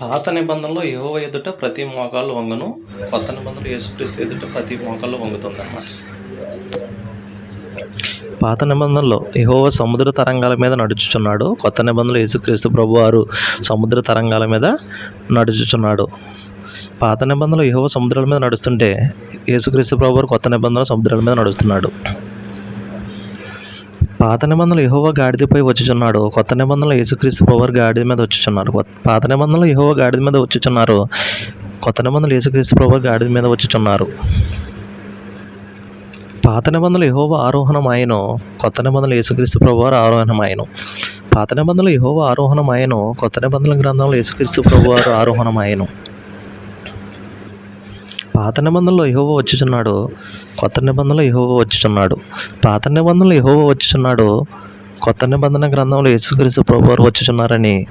పాత నిబంధనలో యోవ ఎదుట ప్రతి మోకాలు వంగును కొత్త నిబంధనలో యేసుక్రీస్తు ఎదుట ప్రతి మోకాలు వంగుతుంది అన్నమాట పాత నిబంధనలో యహోవ సముద్ర తరంగాల మీద నడుచుచున్నాడు కొత్త నిబంధనలో యేసుక్రీస్తు ప్రభు వారు సముద్ర తరంగాల మీద నడుచుచున్నాడు. పాత నిబంధనలు యహోవ సముద్రాల మీద నడుస్తుంటే యేసుక్రీస్తు ప్రభు వారు కొత్త నిబంధనలు సముద్రాల మీద నడుస్తున్నాడు. పాత నిబంధనలు యెహోవా గాడిదపై వచ్చుచున్నాడు. కొత్త నిబంధనలు యేసుక్రీస్తు పవర్ గాడిద మీద వచ్చుచున్నారు. పాత నిబంధనలు యెహోవా గాడిద మీద వచ్చుచున్నారు. కొత్త నిబంధనలు యేసుక్రీస్తు పవర్ గాడిద మీద వచ్చుచున్నారు. పాత నిబంధనలు యెహోవా ఆరోహణమాయను. కొత్త నిబంధనలు యేసుక్రీస్తు ప్రభువారు ఆరోహణమాయను. పాత నిబంధనలు యెహోవా ఆరోహణమాయను. కొత్త నిబంధనల గ్రంథంలో యేసుక్రీస్తు ప్రభువారు ఆరోహణమాయను. పాత నిబంధనలో యెహోవా వచ్చుచున్నాడు కొత్త నిబంధనలో యెహోవా వచ్చుచున్నాడు. పాత నిబంధనలు యెహోవా వచ్చుచున్నాడు కొత్త నిబంధన గ్రంథంలో యేసుక్రీస్తు ప్రభువారు వచ్చుచున్నారని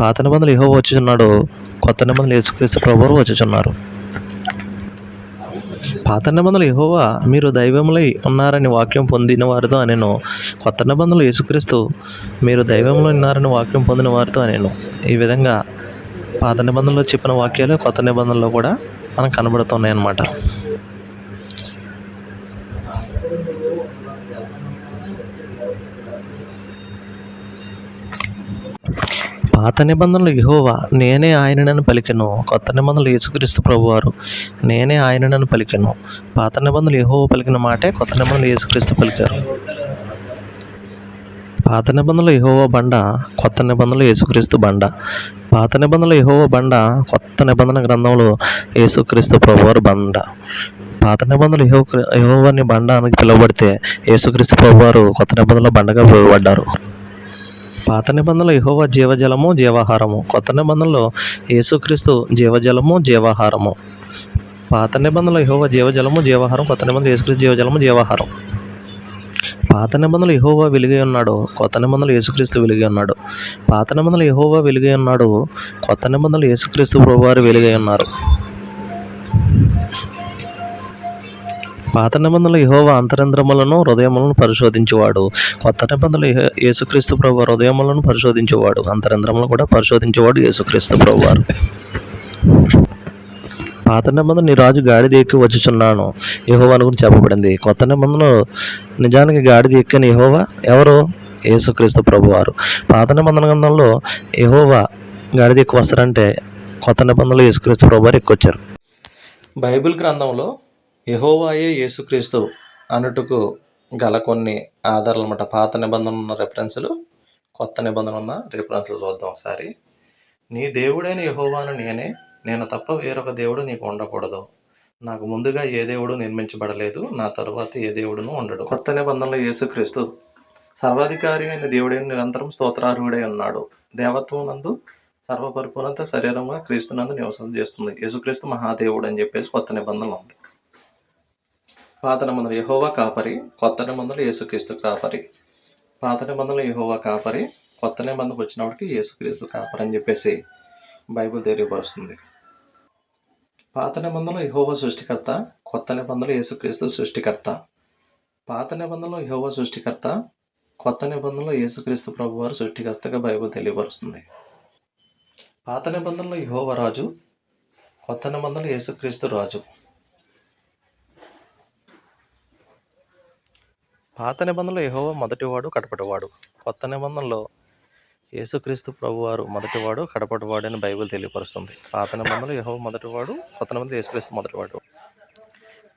పాత నిబంధనలు యెహోవా వచ్చుచున్నాడు కొత్త నిబంధనలు యేసుక్రీస్తు ప్రభువారు వచ్చుచున్నారు. పాత నిబంధనలు యహోవా మీరు దైవములై ఉన్నారని వాక్యం పొందిన వారితో అనేను. కొత్త నిబంధనలు యేసుక్రీస్తు మీరు దైవంలో ఉన్నారని వాక్యం పొందిన వారితో అనేను. ఈ విధంగా పాత నిబంధనలో చెప్పిన వాక్యాలు కొత్త నిబంధనలో కూడా మనకు కనబడుతున్నాయి అన్నమాట. పాత నిబంధనలు యహోవా నేనే ఆయననని పలికెను. కొత్త నిబంధనలు యేసుక్రీస్తు ప్రభువారు నేనే ఆయననని పలికెను. పాత నిబంధనలు యహోవా పలికిన మాటే కొత్త నిబంధనలు యేసుక్రీస్తు పలికారు. పాత నిబంధనలు యెహోవా బండ కొత్త నిబంధనలు యేసుక్రీస్తు బండ. పాత నిబంధనలు యెహోవా బండ కొత్త నిబంధన గ్రంథంలో యేసుక్రీస్తు ప్రభువారు బండ. పాత నిబంధనలు యెహో యెహోవాని బండ అని పిలువబడితే యేసుక్రీస్తు ప్రభువారు కొత్త నిబంధనలో బండగా పిలువబడ్డారు. పాత నిబంధనలు యెహోవా జీవజలము జీవాహారము. కొత్త నిబంధనలో యేసుక్రీస్తు జీవజలము జీవాహారము. పాత నిబంధనలు యెహోవా జీవజలము జీవాహారం. కొత్త నిబంధనలు యేసుక్రీస్తు జీవజలము జీవాహారం. పాత నిబంధనలు యెహోవా వెలుగై ఉన్నాడు కొత్త నిబంధనలు యేసుక్రీస్తు వెలుగై ఉన్నాడు. పాత నిబంధనలు యెహోవా వెలుగై ఉన్నాడు కొత్త నిబంధనలు యేసుక్రీస్తు ప్రభువారు వెలుగై ఉన్నారు. పాత నిబంధనలు యహోవ అంతరంద్రములను హృదయములను పరిశోధించేవాడు. కొత్త నిబంధనలు యేసుక్రీస్తు ప్రభు హృదయములను పరిశోధించేవాడు. అంతరంద్రములను కూడా పరిశోధించేవాడు యేసుక్రీస్తు ప్రభువారు. పాత నిబంధన నీ రాజు గాడిద ఎక్కి వచ్చుచున్నాను. యహోవా అని గురించి చెప్పబడింది. కొత్త నిబంధనలో నిజానికి గాడిద ఎక్కని యహోవా ఎవరు? యేసుక్రీస్తు ప్రభువారు. పాత నిబంధన గ్రంథంలో యహోవా గాడిద ఎక్కువ వస్తారంటే కొత్త నిబంధనలో యేసుక్రీస్తు ప్రభువారు ఎక్కువచ్చారు బైబిల్ గ్రంథంలో యహోవాయే యేసుక్రీస్తు అనుటకు గల కొన్ని ఆధారాలు అన్నమాట. పాత నిబంధన ఉన్న రెఫరెన్సులు కొత్త నిబంధన ఉన్న రిఫరెన్స్లు చూద్దాం ఒకసారి. నీ దేవుడైన యహోవాను నేనే నేను తప్ప వేరొక దేవుడు నీకు ఉండకూడదు. నాకు ముందుగా ఏ దేవుడు నిర్మించబడలేదు నా తరువాత ఏ దేవుడును ఉండడు. కొత్త నిబంధనలు యేసుక్రీస్తు సర్వాధికారి అయిన దేవుడైన నిరంతరం స్తోత్రార్హుడై ఉన్నాడు. దేవత్వం నందు సర్వపరిపూర్ణత శరీరంగా క్రీస్తునందు నివసం చేస్తుంది. యేసుక్రీస్తు మహాదేవుడు అని చెప్పేసి కొత్త నిబంధనలు ఉంది. పాత నిబంధనలు యహోవా కాపరి కొత్త నిబంధనలు యేసుక్రీస్తు కాపరి. పాత నిబంధనలు యహోవా కాపరి కొత్త నిబంధనకు వచ్చినప్పటికి యేసుక్రీస్తు కాపరి అని చెప్పేసి బైబిల్ తెలియపరుస్తుంది. పాత నిబంధనలు యహోవ సృష్టికర్త కొత్త నిబంధనలు యేసుక్రీస్తు సృష్టికర్త. పాత నిబంధనలు యహోవ సృష్టికర్త కొత్త నిబంధనలో యేసుక్రీస్తు ప్రభువారు సృష్టికర్తగా బైబిల్ తెలియపరుస్తుంది. పాత నిబంధనలో యహోవ రాజు కొత్త నిబంధనలు యేసుక్రీస్తు రాజు. పాత నిబంధనలో యహోవ మొదటివాడు కడపటివాడు. కొత్త నిబంధనలో యేసుక్రీస్తు ప్రభువారు మొదటివాడు కడపటివాడు అని బైబిల్ తెలియపరుస్తుంది. పాత నిబంధనలు యహో మొదటివాడు కొత్త నిబంధనలు యేసుక్రీస్తు మొదటివాడు.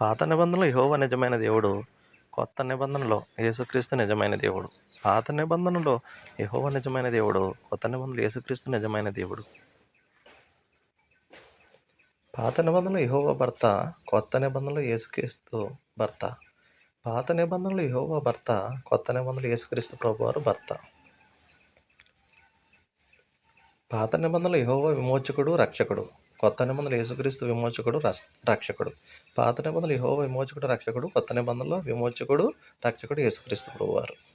పాత నిబంధనలు యహోవ నిజమైన దేవుడు కొత్త నిబంధనలో యేసుక్రీస్తు నిజమైన దేవుడు. పాత నిబంధనలో యహోవ నిజమైన దేవుడు కొత్త నిబంధనలు యేసుక్రీస్తు నిజమైన దేవుడు. పాత నిబంధనలు యహోవ భర్త కొత్త నిబంధనలు యేసుక్రీస్తు భర్త. పాత నిబంధనలు యహోవ భర్త కొత్త నిబంధనలు యేసుక్రీస్తు ప్రభువారు భర్త. పాత నిబంధనలు యహోవ విమోచకుడు రక్షకుడు. కొత్త నిబంధనలు యేసుక్రీస్తు విమోచకుడు రక్షకుడు. పాత నిబంధనలు యహోవ విమోచకుడు రక్షకుడు. కొత్త నిబంధనలు విమోచకుడు రక్షకుడు యేసుక్రీస్తు ప్రభువారు.